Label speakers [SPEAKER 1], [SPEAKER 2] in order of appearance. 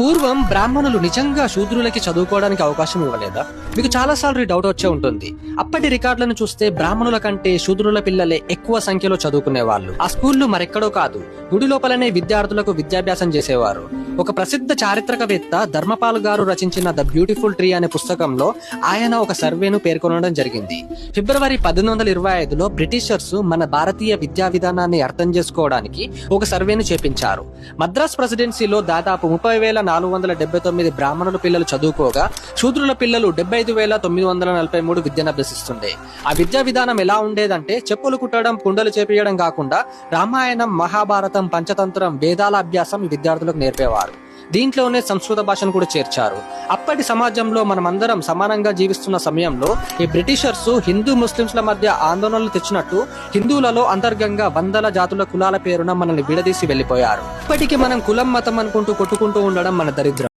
[SPEAKER 1] పూర్వం బ్రాహ్మణులు నిజంగా శూద్రులకి చదువుకోవడానికి అవకాశం ఇవ్వలేదా? మీకు చాలా సార్లు ఈ డౌట్ వచ్చే ఉంటుంది. అప్పటి రికార్డులను చూస్తే బ్రాహ్మణుల కంటే శూద్రుల పిల్లలే ఎక్కువ సంఖ్యలో చదువుకునే వాళ్ళు ఆ స్కూళ్ళు మరెక్కడో కాదు. గుడి లోపలనే విద్యార్థులకు విద్యాభ్యాసం చేసేవారు. ఒక ప్రసిద్ధ చారిత్రకవేత్త ధర్మపాల్ గారు రచించిన ద బ్యూటిఫుల్ ట్రీ అనే పుస్తకంలో ఆయన ఒక సర్వేను పేర్కొనడం జరిగింది. ఫిబ్రవరి పద్దెనిమిది వందల ఇరవై ఐదులో బ్రిటిషర్స్ మన భారతీయ విద్యా విధానాన్ని అర్థం చేసుకోవడానికి ఒక సర్వేను చేపించారు. మద్రాస్ ప్రెసిడెన్సీలో దాదాపు ముప్పై వేల నాలుగు వందల డెబ్బై తొమ్మిది బ్రాహ్మణుల పిల్లలు చదువుకోగా శూద్రుల పిల్లలు డెబ్బై ఐదు వేల తొమ్మిది వందల నలభై మూడు విద్యను అభ్యసిస్తుండే ఆ విద్యా విధానం ఎలా ఉండేదంటే చెప్పులు కుట్టడం కుండలు చేపియడం కాకుండా రామాయణం మహాభారతం పంచతంత్రం వేదాల అభ్యాసం విద్యార్థులకు నేర్పేవారు. దీంట్లోనే సంస్కృత భాషను కూడా చేర్చారు. అప్పటి సమాజంలో మనమందరం సమానంగా జీవిస్తున్న సమయంలో ఈ బ్రిటిషర్స్ హిందూ ముస్లింస్ల మధ్య ఆందోళనలు తెచ్చినట్టు హిందువులలో అంతర్గంగా వందల జాతుల కులాల పేరున మనల్ని విడదీసి వెళ్ళిపోయారు ఇప్పటికీ మనం కులం మతం అనుకుంటూ కొట్టుకుంటూ ఉండడం మన దరిద్రం.